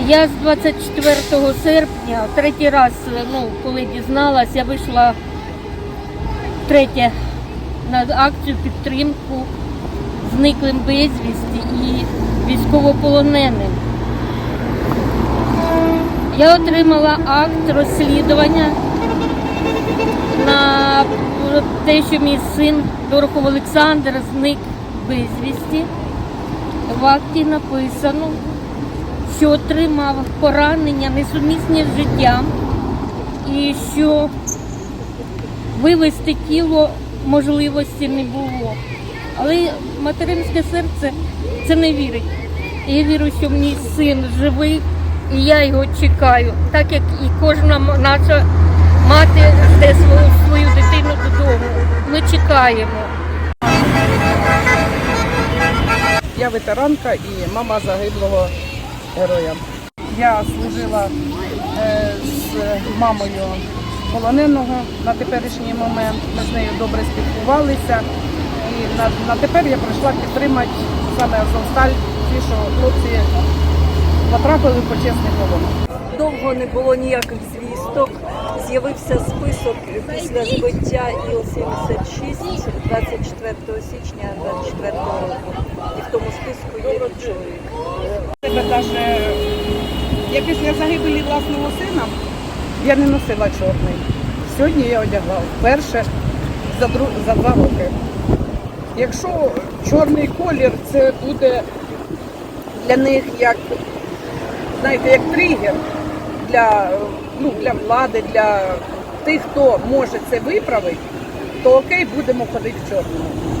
Я з 24 серпня, третій раз, ну, коли дізналась, я вийшла третє на акцію підтримку зниклим безвісті і військовополоненим. Я отримала акт розслідування на те, що мій син Дорохов Олександр зник безвісті. В акті написано, що отримав поранення несумісні з життям і що вивезти тіло можливості не було. Але материнське серце це не вірить. Я вірю, що мій син живий і я його чекаю, так як і кожна наша мати жде свою, свою дитину додому. Ми чекаємо. Я ветеранка і мама загиблого героя. Я служила е, з мамою полоненого на теперішній момент. Ми з нею добре спілкувалися. І на, на тепер я прийшла підтримати саме Азовсталь, ті, що хлопці потрапили в почесний полон. Довго не було ніяких звісток. З'явився список після збиття Іл-76 24 січня 24 року. Я після загибелі власного сина я не носила чорний. Сьогодні я одягла вперше за, дру, за два роки. Якщо чорний колір, це буде для них як, знаєте, як тригер для, ну, для влади, для тих, хто може це виправити, то окей, будемо ходити в чорному.